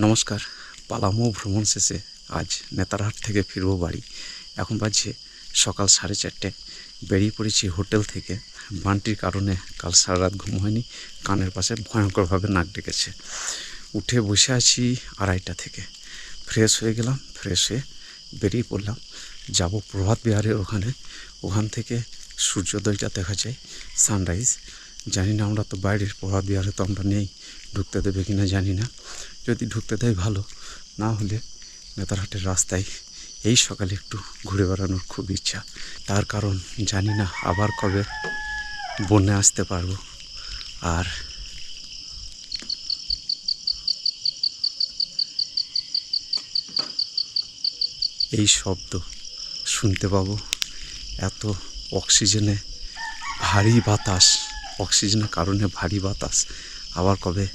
নমস্কার, পালামো ভ্রমণ শেষে আজ নেতারহাট থেকে ফিরবো বাড়ি। এখন বাজছে সকাল সাড়ে চারটে। বেরিয়ে পড়েছি হোটেল থেকে। বানটির কারণে কাল সারা রাত ঘুম হয়নি, কানের পাশে ভয়ঙ্করভাবে নাক ডেকেছে। উঠে বসে আছি আড়াইটা থেকে। ফ্রেশ হয়ে গেলাম, ফ্রেশ হয়ে বেরিয়ে পড়লাম। যাব প্রভাত বিহারের ওখানে। ওখান থেকে সূর্যোদয়টা দেখা যায়, সানরাইজ। জানি না আমরা তো বাইরের প্রভাত বিহারে তো আমরা নেই, ঢুকতে দেবে কি না জানি না। যদি ঢুকতে দেয় ভালো। না হলে নেতারহাটের রাস্তায় এই সকালে একটু ঘুরে বেড়ানোর খুব ইচ্ছা। তার কারণ জানি না আবার কবে বন্যে আসতে পারব। আর এই শব্দ শুনতে পাবো এত অক্সিজেনে ভারী বাতাস। অক্সিজেনের কারণে ভারী বাতাস। আবার কবে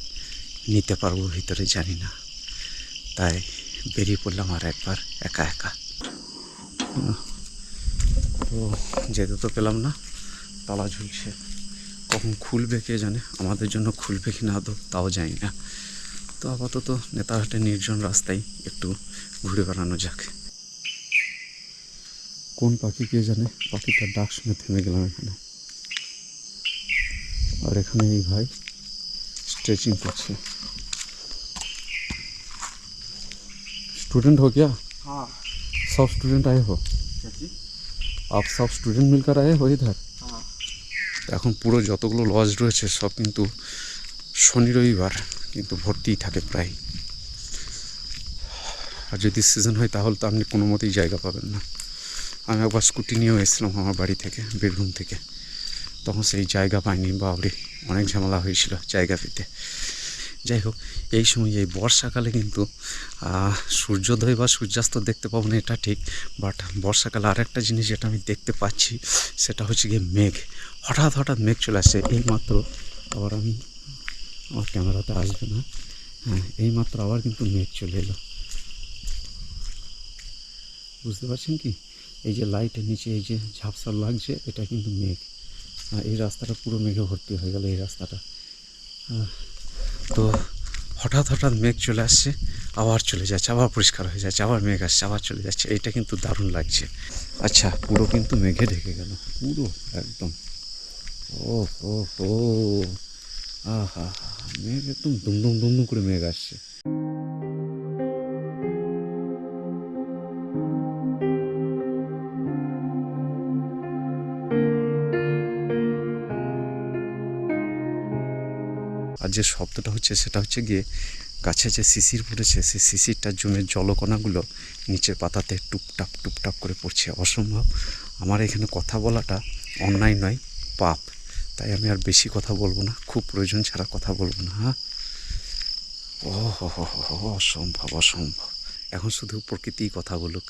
নিতে পারব ভিতরে জানি না। তাই বেরিয়ে পড়লাম আর একবার একা একা। তো যেতে তো পেলাম না, তালা ঝুলছে। কখন খুলবে কে জানে, আমাদের জন্য খুলবে কি না আদৌ তাও জানি না। তো আপাতত নেতারহাটে নির্জন রাস্তায় একটু ঘুরে বেড়ানো যাক। কোন পাখি কে জানে, পাখিটার ডাক শুনে থেমে গেলাম এখানে। আর এখানে এই ভাই स्ट्रेचिंग করছে स्टूडेंट हो क्या हाँ सब स्टूडेंट आए हो क्या चीज आप सब स्टूडेंट मिलकर आए हो इधर हाँ এখন পুরো যতগুলো লজ রয়েছে সব কিন্তু শনি রবিবার কিন্তু ভর্তিই থাকে প্রায় আর যদি সিজন হয় তাহলে তো আপনি কোনো মতেই জায়গা পাবেন না আমি একবার স্কুটি নিয়েও এসেছিলাম আমার বাড়ি থেকে বীরভূম থেকে তখন সেই জায়গা পাইনি বাবরে অনেক ঝামেলা হয়েছিল জায়গা পেতে। যাই হোক, এই সময় এই বর্ষাকালে কিন্তু সূর্যোদয় বা সূর্যাস্ত দেখতে পাবো না, এটা ঠিক বাট বর্ষাকালে আরেকটা জিনিস যেটা আমি দেখতে পাচ্ছি, সেটা হচ্ছে গিয়ে মেঘ। হঠাৎ হঠাৎ মেঘ চলে আসে, এইমাত্র আবার আমি, আমার ক্যামেরাতে আসবে না। হ্যাঁ এইমাত্র আবার কিন্তু মেঘ চলে এলো। বুঝতে পারছেন কি? এই যে লাইটের নিচে এই যে ঝাপসা লাগছে, এটা কিন্তু মেঘ। এই রাস্তাটা পুরো মেঘে ভর্তি হয়ে গেল, এই রাস্তাটা। তো হঠাৎ হঠাৎ মেঘ চলে আসছে, আবার চলে যাচ্ছে, আবার পরিষ্কার হয়ে যাচ্ছে, আবার মেঘ আসছে, আবার চলে যাচ্ছে। এটা কিন্তু দারুণ লাগছে। আচ্ছা পুরো কিন্তু মেঘে ঢেকে গেল, পুরো একদম। ও ও ও, আহা, মেঘ একদম দুমদুম দুমদুম করে মেঘ আসছে। আর যে শব্দটা হচ্ছে সেটা হচ্ছে গিয়ে গাছে যে শিশির পড়েছে সেই শিশিরটা জমে জলকণাগুলো নিচের পাতাতে টুপটাপ টুপটাপ করে পড়ছে। অসম্ভব। আমার এখানে কথা বলাটা অন্যায় নয়, পাপ। তাই আমি আর বেশি কথা বলব না, খুব প্রয়োজন ছাড়া কথা বলব না হ্যাঁ? ও অসম্ভব অসম্ভব। এখন শুধু প্রকৃতিই কথা বলুক।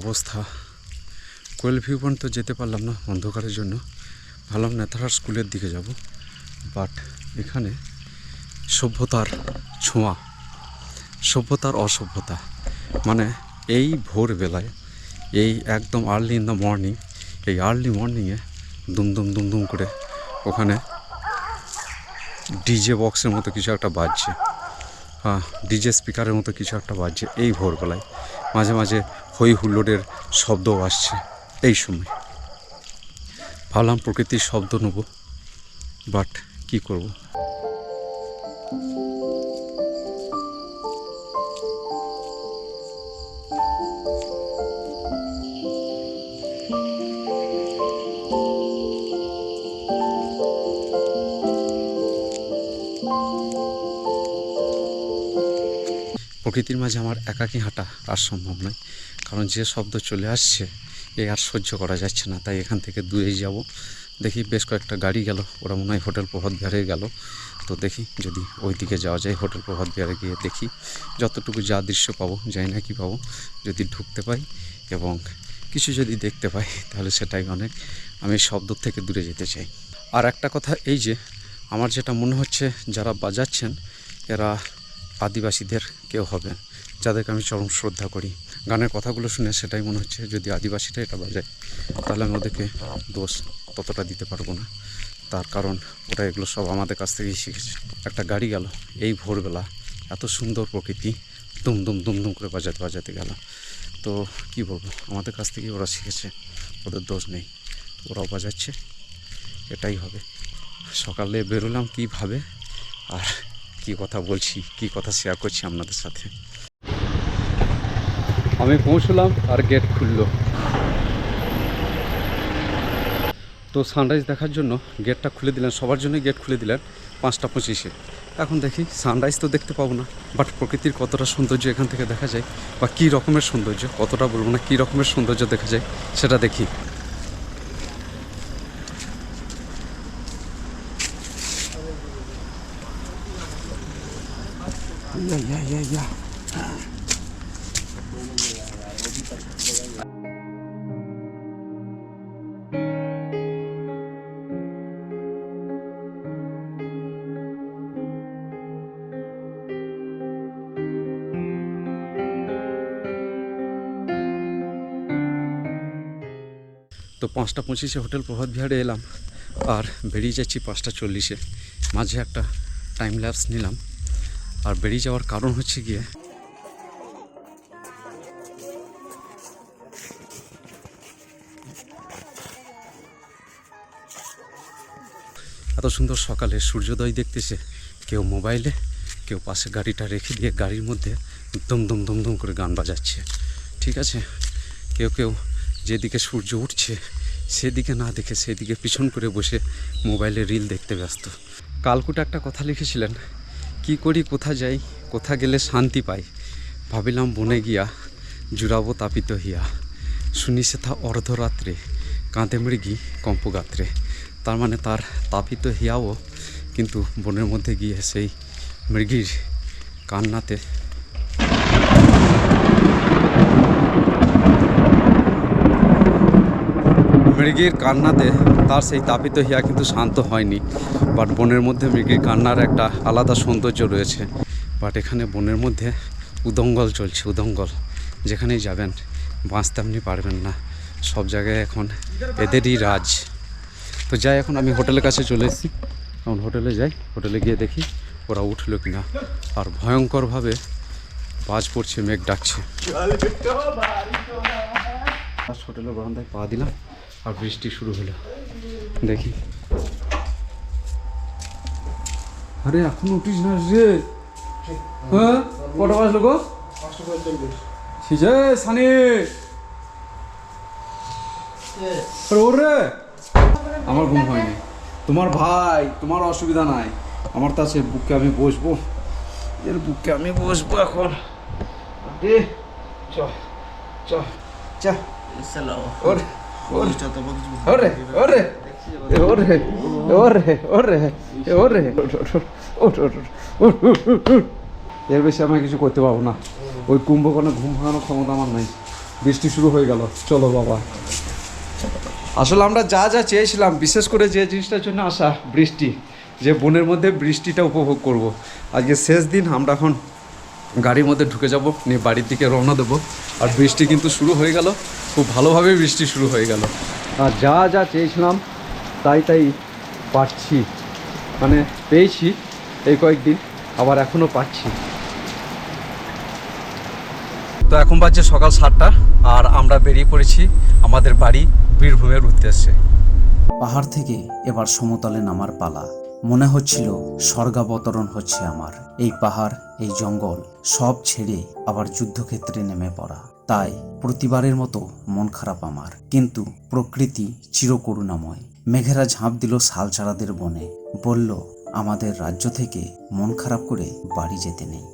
অবস্থা। কোয়েল ভিউ পয়েন্ট তো যেতে পারলাম না অন্ধকারের জন্য। ভাবলাম নেতারহাট স্কুলের দিকে যাব। বাট এখানে সভ্যতার ছোঁয়া, সভ্যতার অসভ্যতা। মানে এই ভোরবেলায়, এই একদম আর্লি ইন দ্য মর্নিং এই আর্লি মর্নিংয়ে দুমদুম দুমদুম করে ওখানে ডিজে বক্সের মতো কিছু একটা বাজছে। হ্যাঁ ডিজে স্পিকারের মতো কিছু একটা বাজছে এই ভোরবেলায়। মাঝে মাঝে হই হুল্লোড়ের শব্দও আসছে এই সময়। ভাবলাম প্রকৃতির শব্দ নেব বাট কি করব? প্রকৃতির মাঝে আমার একাকী হাঁটা আর সম্ভব নয়। কারণ যে শব্দ চলে আসছে, এ আর সহ্য করা যাচ্ছে না। তাই এখান থেকে দূরেই যাব। দেখি বেশ কয়েকটা গাড়ি গেল। ওরা মনে হয় হোটেল প্রভাত বিহারে গেল। তো দেখি যদি ওই দিকে যাওয়া যায় হোটেল প্রভাত বিহারে গিয়ে দেখি। যতটুকু যা দৃশ্য পাবো যাই না কি পাবো, যদি ঢুকতে পাই এবং কিছু যদি দেখতে পাই, তাহলে সেটাই অনেক। আমি শব্দ থেকে দূরে যেতে চাই। আর একটা কথা, এই যে আমার যেটা মনে হচ্ছে, যারা বাজাচ্ছেন, এরা আদিবাসীদের কেউ হবে যাদেরকে আমি চরম শ্রদ্ধা করি। গানের কথাগুলো শুনে সেটাই মনে হচ্ছে, যদি আদিবাসীরা এটা বাজায়, তাহলে আমি ওদেরকে দোষ ততটা দিতে পারব না। তার কারণ ওটা এগুলো সব আমাদের কাছ থেকেই শিখেছে। একটা গাড়ি গেল, এই ভোরবেলা এত সুন্দর প্রকৃতি, দুম দুম দুম দুম করে বাজাতে বাজাতে গেল। তো কি বলব, আমাদের কাছ থেকেই ওরা শিখেছে, ওদের দোষ নেই, ওরাও বাজাচ্ছে, এটাই হবে। সকালে বেরোলাম কীভাবে আর কি কথা বলছি, কি কথা শেয়ার করছি আপনাদের সাথে। আমি পৌঁছলাম আর গেট খুললো। তো সানরাইজ দেখার জন্য গেটটা খুলে দিলেন, সবার জন্যই গেট খুলে দিলেন পাঁচটা পঁচিশে। এখন দেখি সানরাইজ তো দেখতে পাবো না বাট প্রকৃতির কতটা সৌন্দর্য এখান থেকে দেখা যায় বা কী রকমের সৌন্দর্য, কতটা বলব না, কী রকমের সৌন্দর্য দেখা যায় সেটা দেখি। তো পাঁচটা পঁচিশে হোটেল প্রভাত বিহারে এলাম আর বেরিয়ে যাচ্ছি পাঁচটা চল্লিশে। মাঝে একটা টাইম ল্যাপস নিলাম। আর বেরিয়ে যাওয়ার কারণ হচ্ছে গিয়ে এত সুন্দর সকালে সূর্যোদয় দেখতেছে। কেউ মোবাইলে, কেউ পাশে গাড়িটা রেখে দিয়ে গাড়ির মধ্যে দম দম দম দম করে গান বাজাচ্ছে। ঠিক আছে? কেউ কেউ যেদিকে সূর্য উঠছে, সেদিকে না দেখে সেদিকে পিছন করে বসে মোবাইলে রিল দেখতে ব্যস্ত। কালকুটা একটা কথা লিখেছিলেন, কি করি কোথা যাই কোথা গেলে শান্তি পাই? ভাবিলাম বনে গিয়া, জুড়াবো তাপিত হিয়া। শুনি সেথা অর্ধরাত্রে, কাঁদে মৃগী কম্পগাত্রে। তার মানে তার তাপিত হিয়াও কিন্তু বনের মধ্যে গিয়ে সেই মৃগীর কান্নাতে মৃগীর কান্নাতে তার সেই তাপিত হিয়া কিন্তু শান্ত হয়নি। বাট বনের মধ্যে মৃগীর কান্নার একটা আলাদা সৌন্দর্য রয়েছে। বাট এখানে বনের মধ্যে উদঙ্গল চলছে উদঙ্গল। যেখানেই যাবেন বাঁচতে আপনি পারবেন না। সব জায়গায় এখন এদেরই রাজ। তো যাই এখন আমি হোটেলের কাছে চলে এসেছি। এখন হোটেলে যাই হোটেলে গিয়ে দেখি ওরা উঠল কিনা। আর ভয়ঙ্করভাবে বাজ পড়ছে মেঘ ডাকছে। হোটেলের বারান্দায় পা দিলাম। আর বৃষ্টি শুরু হলো। দেখি। আরে এখন উঠিস না রে হ্যাঁ? কটা বাজলো গো? সিজে সানি। আরে রে আমার ঘুম হয়নি। তোমার ভাই তোমার অসুবিধা নাই। আমার তো আছে বুকে আমি বসবো। এর বুকে আমি বসবো এখন। চ চ চ। ওরে ওরে ওরে ওরে ওরে ওরে ওরে। এর বেশি আমি কিছু করতে পারব না। ওই কুম্ভকর্ণে ঘুম ভাঙানোর ক্ষমতা আমার নাই। বৃষ্টি শুরু হয়ে গেল। চলো বাবা। আসলে আমরা যা যা চেয়েছিলাম বিশেষ করে যে জিনিসটার জন্য আসা বৃষ্টি যে বনের মধ্যে বৃষ্টিটা উপভোগ করব। আজকে শেষ দিন আমরা এখন গাড়ির মধ্যে ঢুকে যাব নিয়ে বাড়ির দিকে রওনা দেবো। আর বৃষ্টি কিন্তু শুরু হয়ে গেল খুব ভালোভাবে বৃষ্টি শুরু হয়ে গেল। আর যা যা চেয়েছিলাম তাই তাই পাচ্ছি। মানে পেয়েছি এই কয়েকদিন আবার এখনও পাচ্ছি। তো এখন বাজছে সকাল সাতটা আর আমরা বেরিয়ে পড়েছি আমাদের বাড়ি বীরভূমের উদ্দেশ্যে। পাহাড় থেকে এবার সমতলে নামার পালা। মনে হচ্ছিল স্বর্গাবতরণ হচ্ছে আমার। এই পাহাড় এই জঙ্গল সব ছেড়ে আবার যুদ্ধক্ষেত্রে নেমে পড়া। তাই প্রতিবারের মতো মন খারাপ আমার। কিন্তু প্রকৃতি চিরকরুণাময়। মেঘেরা ঝাঁপ দিল শালচারাদের বনে। বলল, আমাদের রাজ্য থেকে মন খারাপ করে বাড়ি যেতে নেই।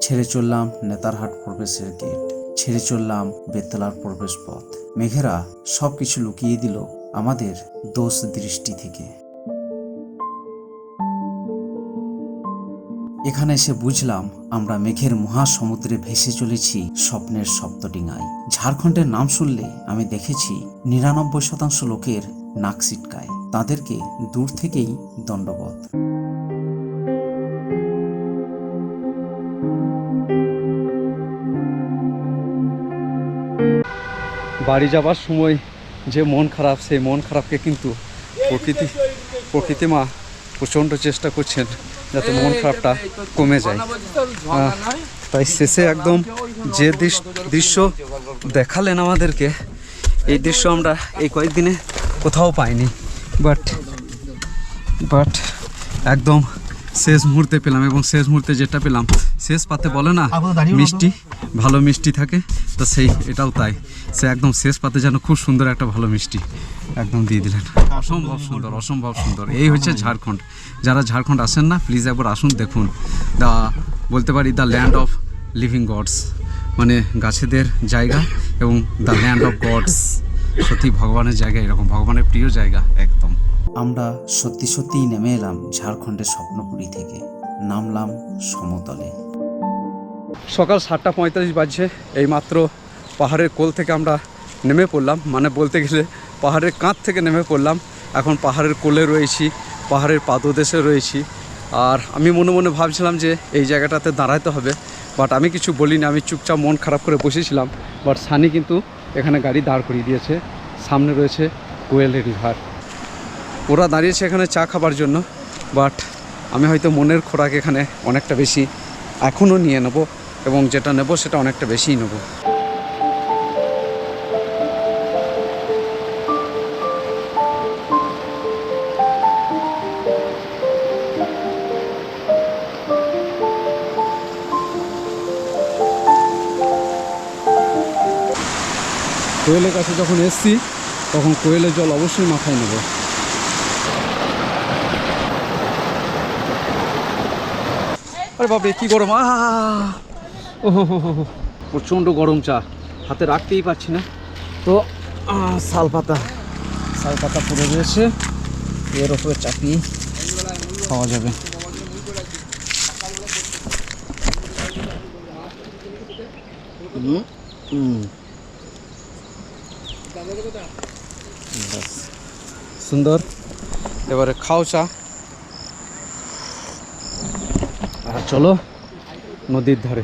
ছেড়ে চললাম নেতারহাট প্রবেশের গেট। ছেড়ে চললাম বেতলার প্রবেশ পথ মেঘেরা সবকিছু লুকিয়ে দিল আমাদের দোষ দৃষ্টি থেকে। এখানে এসে বুঝলাম আমরা মেঘের মহাসমুদ্রে ভেসে চলেছি স্বপ্নের সপ্তডিঙায়। ঝাড়খণ্ডের নাম শুনলে আমি দেখেছি নিরানব্বই শতাংশ লোকের নাক সিটকায় তাদেরকে দূর থেকেই দণ্ডবত বাড়ি যাবার সময় যে মন খারাপ সেই মন খারাপকে কিন্তু প্রকৃতি প্রকৃতি মা প্রচণ্ড চেষ্টা করছেন যাতে মন খারাপটা কমে যায়। তাই শেষে একদম যে দৃশ- দৃশ্য দেখালেন আমাদেরকে এই দৃশ্য আমরা এই কয়েকদিনে কোথাও পাইনি। বাট বাট একদম শেষ মুহূর্তে পেলাম এবং শেষ মুহূর্তে যেটা পেলাম শেষ পাতে বলে না মিষ্টি ভালো মিষ্টি থাকে। তো সেই, এটাও তাই। সে একদম শেষ পাতে যেন খুব সুন্দর একটা ভালো মিষ্টি একদম দিয়ে দিলেন। অসম্ভব সুন্দর অসম্ভব সুন্দর। এই হচ্ছে ঝাড়খণ্ড। যারা ঝাড়খণ্ড আসেন না প্লিজ একবার আসুন, দেখুন। দা, বলতে পারি the land of living gods মানে গাছেদের জায়গা এবং দ্য ল্যান্ড অফ গডস সত্যি ভগবানের জায়গা এরকম, ভগবানের প্রিয় জায়গা, একদম। আমরা সত্যি সত্যিই নেমে এলাম ঝাড়খণ্ডের স্বপ্নপুরী থেকে। নামলাম সমতলে। সকাল সাতটা পঁয়তাল্লিশ বাজছে, এইমাত্র পাহাড়ের কোল থেকে আমরা নেমে পড়লাম। মানে বলতে গেলে পাহাড়ের কাঁধ থেকে নেমে পড়লাম। এখন পাহাড়ের কোলে রয়েছি, পাহাড়ের পাদদেশে রয়েছি। আর আমি মনে মনে ভাবছিলাম যে এই জায়গাটাতে দাঁড়াতে হবে বাট আমি কিছু বলিনি। আমি চুপচাপ মন খারাপ করে বসেছিলাম বাট সানি কিন্তু এখানে গাড়ি দাঁড় করিয়ে দিয়েছে। সামনে রয়েছে কোয়েল রিভার। ওরা দাঁড়িয়েছে এখানে চা খাবার জন্য বাট আমি হয়তো মনের খোরাক এখানে অনেকটা বেশি এখনও নিয়ে নেব। এবং যেটা নেব সেটা অনেকটা বেশিই নেব কোয়েলের কাছে যখন এসছি, তখন কোয়েলের জল অবশ্যই মাথায় নেব আরে বাপরে, কি গরম, আহ। প্রচণ্ড গরম চা। হাতে রাখতেই পারছি না। তো আহ, শাল পাতা। শাল পাতা পড়ে রয়েছে এর ওপরে চাপিয়ে খাওয়া যাবে। সুন্দর। এবারে খাও চা। আর চলো নদীর ধারে।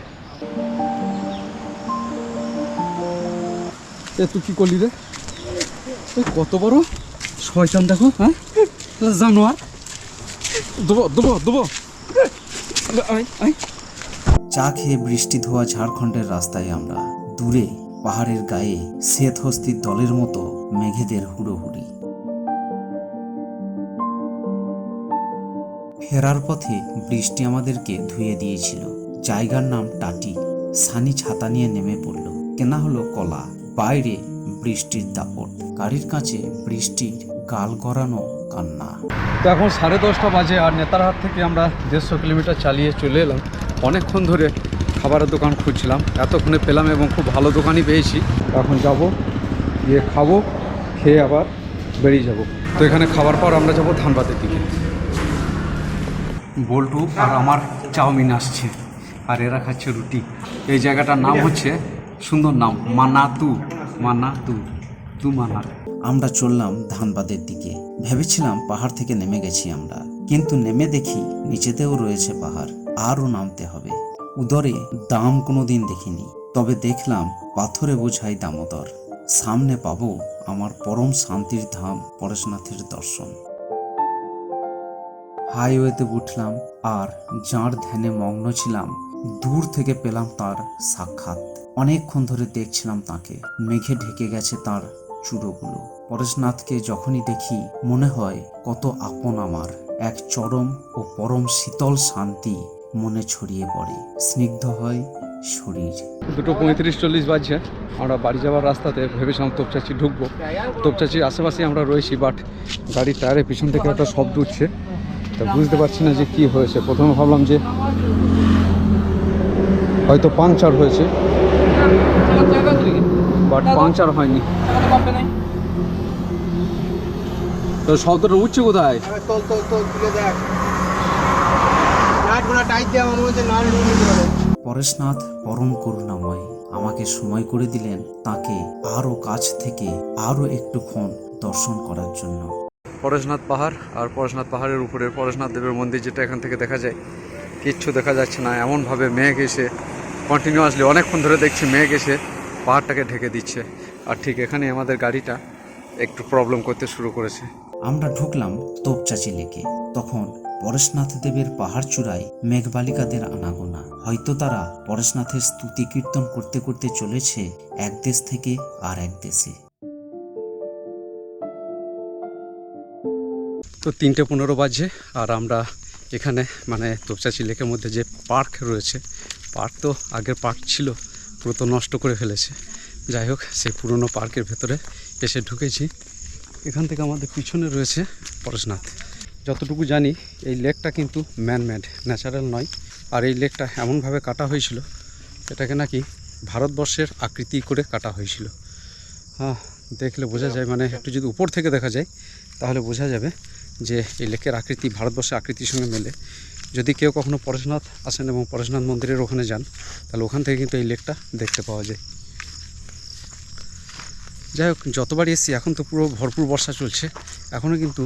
এ, তুই কি করলি রে? কত বড়? শয়তান দেখো হ্যাঁ? জানোয়ার। দেবো চা খেয়ে বৃষ্টি ধোয়া ঝাড়খণ্ডের রাস্তায় আমরা। দূরে, পাহাড়ের গায়ে, শ্বেত হস্তির দলের মতো মেঘেদের হুড়োহুড়ি। ফেরার পথে বৃষ্টি আমাদেরকে ধুয়ে দিয়েছিল। জায়গার নাম টাটি। সানি ছাতা নিয়ে নেমে পড়ল। কেনা হলো কলা। বাইরে বৃষ্টির দাপট। গাড়ির কাছে বৃষ্টির গাল গড়ানো কান্না। তো এখন সাড়ে দশটা বাজে আর নেতারহাট থেকে আমরা দেড়শো কিলোমিটার চালিয়ে চলে এলাম। অনেকক্ষণ ধরে খাবারের দোকান খুঁজছিলাম। এতক্ষণে পেলাম এবং খুব ভালো দোকানই পেয়েছি। এখন যাব, গিয়ে খাব, খেয়ে আবার বেরিয়ে যাব। তো এখানে খাবার পর আমরা যাব ধানবাদের দিকে। বল্টু আর আমার চাউমিন আসছে। আর এরা খাচ্ছে রুটি। এই জায়গাটার নাম হচ্ছে সুন্দর নাম, মানাতু মানাতু, তু মানা আমরা চললাম ধানবাদের দিকে। ভেবেছিলাম পাহাড় থেকে নেমে গেছি আমরা, কিন্তু নেমে দেখি নিচেতেও রয়েছে পাহাড়, আরও নামতে হবে। উদরে দাম কোনোদিন দেখিনি, তবে দেখলাম পাথরে বোঝাই দামোদর। সামনে পাবো আমার পরম শান্তির ধাম, পরেশনাথের দর্শন। হাইওয়েতে উঠলাম, আর যাঁর ধ্যানে মগ্ন ছিলাম, দূর থেকে পেলাম তার সাক্ষাৎ। অনেকক্ষণ ধরে দেখছিলাম তাকে। মেঘে ঢেকে গেছে তার চূড়োগুলো। পরেশনাথকে যখনই দেখি, মনে হয় কত আপন আমার। এক চরম ও পরম শীতল শান্তি মনে ছড়িয়ে পড়ে। স্নিগ্ধ হয় শরীর। দুটো পঁয়ত্রিশ চল্লিশ বাজছে। আমরা বাড়ি যাওয়ার রাস্তাতে ভেবেছিলাম তোপচাচি ঢুকবো। তোপচাচির আশেপাশে আমরা রয়েছি বাট গাড়ির টায়ারের পিছন থেকে একটা শব্দ উঠছে। তা বুঝতে পারছি না যে কি হয়েছে। প্রথমে ভাবলাম যে হয়তো পাংচার হয়েছে। বাট পাংচার হয়নি। তো শব্দটা উঠছে কোথায়? তোল তোল তোল তুলে দেখ। পরেশনাথ পরম করুণাময় আমাকে সময় করে দিলেন তাকে আরও কাছ থেকে আরও একটুক্ষণ দর্শন করার জন্য। পরেশনাথ পাহাড় আর পরেশনাথ পাহাড়ের উপরে পরেশনাথ দেবের মন্দির যেটা এখান থেকে দেখা যায় কিচ্ছু দেখা যাচ্ছে না। এমনভাবে মেঘ এসে কন্টিনিউয়াসলি অনেকক্ষণ ধরে দেখছি মেঘ এসে পাহাড়টাকে ঢেকে দিচ্ছে। আর ঠিক এখানে আমাদের গাড়িটা একটু প্রবলেম করতে শুরু করেছে। আমরা ঢুকলাম তোপচাচি লেকে। তখন পরেশনাথ দেবের পাহাড় চূড়ায় মেঘবালিকাদের আনাগোনা। হয়তো তারা পরেশনাথের স্তুতি কীর্তন করতে করতে চলেছে এক দেশ থেকে আর এক দেশে। তো তিনটে পনেরো বাজে আর আমরা এখানে মানে তোপচাচি লেকের মধ্যে যে পার্ক রয়েছে পার্ক তো আগের পার্ক ছিল, পুরো তো নষ্ট করে ফেলেছে। যাই হোক, সেই পুরনো পার্কের ভেতরে এসে ঢুকেছি। এখান থেকে আমাদের পিছনে রয়েছে পরশনাথ। যতটুকু জানি, এই লেকটা কিন্তু ম্যানমেড ন্যাচারাল নয়। আর এই লেকটা এমনভাবে কাটা হয়েছিল, এটাকে নাকি ভারতবর্ষের আকৃতি করে কাটা হয়েছিল। হ্যাঁ দেখলে বোঝা যায় মানে একটু যদি উপর থেকে দেখা যায়, তাহলে বোঝা যাবে যে এই লেকের আকৃতি ভারতবর্ষের আকৃতির সঙ্গে মেলে। যদি কেউ কখনো পরেশনাথ আসেন এবং পরেশনাথ মন্দিরের ওখানে যান, তাহলে ওখান থেকে কিন্তু এই লেকটা দেখতে পাওয়া যায়। যাই হোক যতবারই এসছি, এখন তো পুরো ভরপুর বর্ষা চলছে এখনও কিন্তু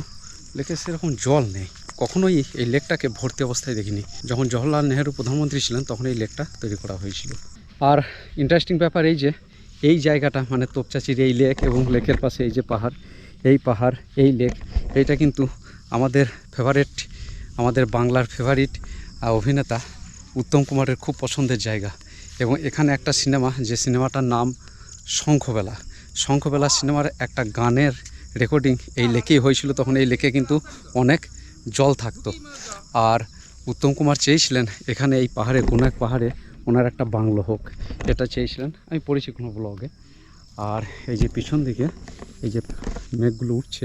লেকে সেরকম জল নেই। কখনোই এই লেকটাকে ভর্তি অবস্থায় দেখিনি। যখন জওহরলাল নেহেরু প্রধানমন্ত্রী ছিলেন তখন এই লেকটা তৈরি করা হয়েছিল। আর ইন্টারেস্টিং ব্যাপার এই যে, এই জায়গাটা মানে তোপচাচির এই লেক এবং লেকের পাশে এই যে পাহাড়, এই পাহাড়, এই লেক, এইটা কিন্তু আমাদের ফেভারিট আমাদের বাংলার ফেভারিট অভিনেতা উত্তম কুমারের খুব পছন্দের জায়গা। এবং এখানে একটা সিনেমা, যে সিনেমাটার নাম শঙ্খবেলা। শঙ্খবেলা সিনেমার একটা গানের রেকর্ডিং এই লেকেই হয়েছিল, তখন এই লেকে কিন্তু অনেক জল থাকতো। আর উত্তম কুমার চেয়েছিলেন এখানে এই পাহাড়ে কোনো এক পাহাড়ে ওনার একটা বাংলো হোক। এটা চেয়েছিলেন, আমি পড়েছি কোনো ব্লগে আর এই যে পিছন দিকে, এই যে মেঘগুলো উঠছে,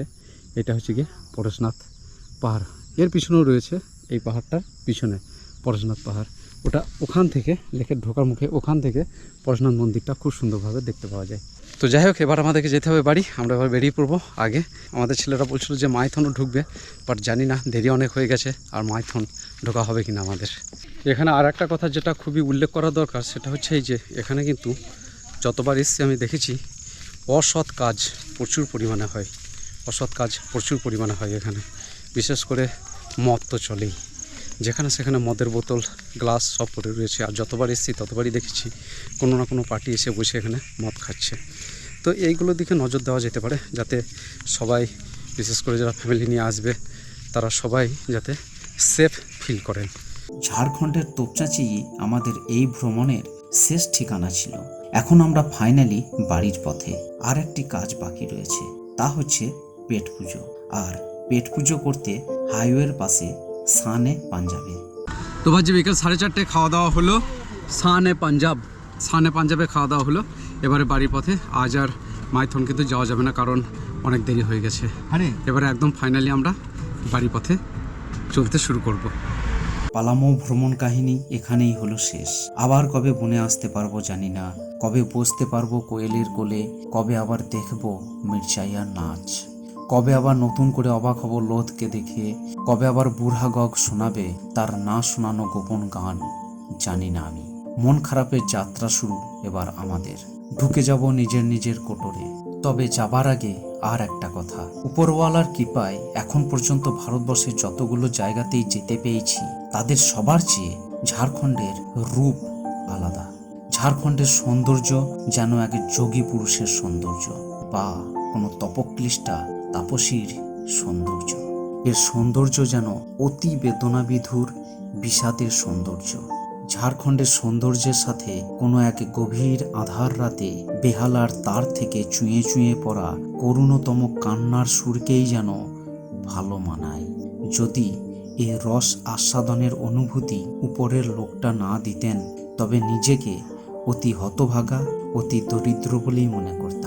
এটা হচ্ছে গিয়ে পরেশনাথ পাহাড়। এর পিছনেও রয়েছে এই পাহাড়টার পিছনে পরেশনাথ পাহাড়। ওটা ওখান থেকে লেকের ঢোকার মুখে ওখান থেকে পরেশনাথ মন্দিরটা খুব সুন্দরভাবে দেখতে পাওয়া যায়। তো যাই হোক, এবার আমাদেরকে যেতে হবে বাড়ি। আমরা এবার বেরিয়ে পড়ব আগে। আমাদের ছেলেরা বলছিল যে মাইথনও ঢুকবে, বাট জানি না, দেরি অনেক হয়ে গেছে আর মাইথন ঢোকা হবে কিনা আমাদের। এখানে আর একটা কথা যেটা খুবই উল্লেখ করা দরকার, সেটা হচ্ছে এই যে এখানে কিন্তু যতবার এসছি আমি দেখেছি, অসৎ কাজ প্রচুর পরিমাণে হয়। অসৎ কাজ প্রচুর পরিমাণে হয় এখানে। বিশেষ করে মদ তো চলেই। যেখানে সেখানে মদের বোতল, গ্লাস সব পড়ে রয়েছে। আর যতবার এসেছি, ততবারই দেখেছি কোনো না কোনো পার্টি এসে বসে এখানে মদ খাচ্ছে। তো এইগুলোর দিকে নজর দেওয়া যেতে পারে, যাতে সবাই, বিশেষ করে যারা ফ্যামিলি নিয়ে আসবে, তারা সবাই যাতে সেফ ফিল করেন। ঝাড়খণ্ডের তোপচাচি আমাদের এই ভ্রমণের শেষ ঠিকানা ছিল। এখন আমরা ফাইনালি বাড়ির পথে আর একটি কাজ বাকি রয়েছে, তা হচ্ছে পেট পুজো। আর পেট পুজো করতে হাইওয়ের পাশে সানে পাঞ্জাবে। তো ভাজি বিকেল সাড়ে চারটে খাওয়া দাওয়া হলো। সানে পাঞ্জাব। সানে পাঞ্জাবে খাওয়া দাওয়া হলো। এবারে বাড়ির পথে আজ আর মাইথন কিন্তু যাওয়া যাবে না কারণ অনেক দেরি হয়ে গেছে। আরে। এবারে একদম ফাইনালি আমরা বাড়ির পথে চলতে শুরু করব। পালামো ভ্রমণ কাহিনী এখানেই হলো শেষ। আবার কবে বনে আসতে পারব জানি না। কবে বসতে পারব কোয়েলের কোলে? কবে আবার দেখব মির্জাইয়ার নাচ? কবে আবার নতুন করে অবাক হব লোধকে দেখে, কবে আবার বুড়া গগ শোনাবে তার না শোনানো গোপন গান, জানি না আমি। মন খারাপের যাত্রা শুরু এবার আমাদের। ঢুকে যাব নিজের নিজের কোটরে। তবে যাবার আগে আর একটা কথা। উপরওয়ালার কৃপায় এখন পর্যন্ত ভারতবর্ষের যতগুলো জায়গাতেই যেতে পেয়েছি, তাদের সবার চেয়ে ঝাড়খণ্ডের রূপ আলাদা। ঝাড়খণ্ডের সৌন্দর্য যেন এক যোগী পুরুষের সৌন্দর্য। বা কোনো তপক্লিষ্টা তাপসীর সৌন্দর্য। এর সৌন্দর্য যেন অতি বেদনাবিধুর বিষাদের সৌন্দর্য। ঝাড়খণ্ডের সৌন্দর্যের সাথে কোনো এক গভীর আধার রাতে বেহালার তার থেকে চুঁয়ে চুঁয়ে পড়া করুণতম কান্নার সুরকেই যেন ভালো মানায়। যদি এ রস আস্বাদনের অনুভূতি উপরের লোকটা না দিতেন, তবে নিজেকে অতি হতভাগা, অতি দরিদ্র বলেই মনে করতাম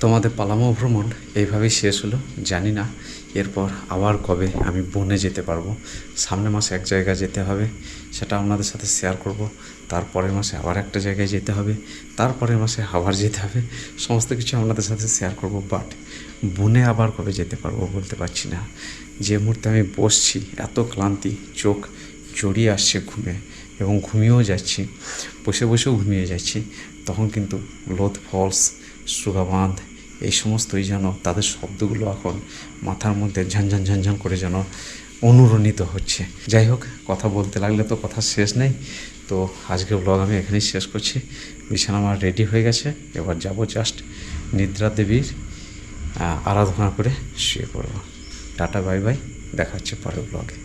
তোমাদের পালামো ভ্রমণ এইভাবেই শেষ হলো। জানি না এরপর আবার কবে আমি বনে যেতে পারব। সামনে মাসে এক জায়গায় যেতে হবে, সেটা আপনাদের সাথে শেয়ার করব। তারপরের মাসে আবার একটা জায়গায় যেতে হবে, তারপরের মাসে আবার যেতে হবে। সমস্ত কিছু আপনাদের সাথে শেয়ার করব বাট বনে আবার কবে যেতে পারব বলতে পারছি না। যে মুহূর্তে আমি বসছি, এত ক্লান্তি, চোখ জড়িয়ে আসছে ঘুমে এবং ঘুমিয়েও যাচ্ছি, বসে বসেও ঘুমিয়ে যাচ্ছি, তখন কিন্তু লোধ ফলস, সুগাবাঁধ এই সমস্তই যেন তাদের শব্দগুলো এখন মাথার মধ্যে ঝানঝান ঝানঝান করে যেন অনুরণিত হচ্ছে। যাই হোক, কথা বলতে লাগলে তো কথা শেষ নেই। তো আজকের ব্লগ আমি এখানেই শেষ করছি। বিছানা আমার রেডি হয়ে গেছে। এবার যাব জাস্ট নিদ্রা দেবীর আরাধনা করে শুয়ে পড়ব। টাটা বাই বাই দেখা হচ্ছে পরের ব্লগে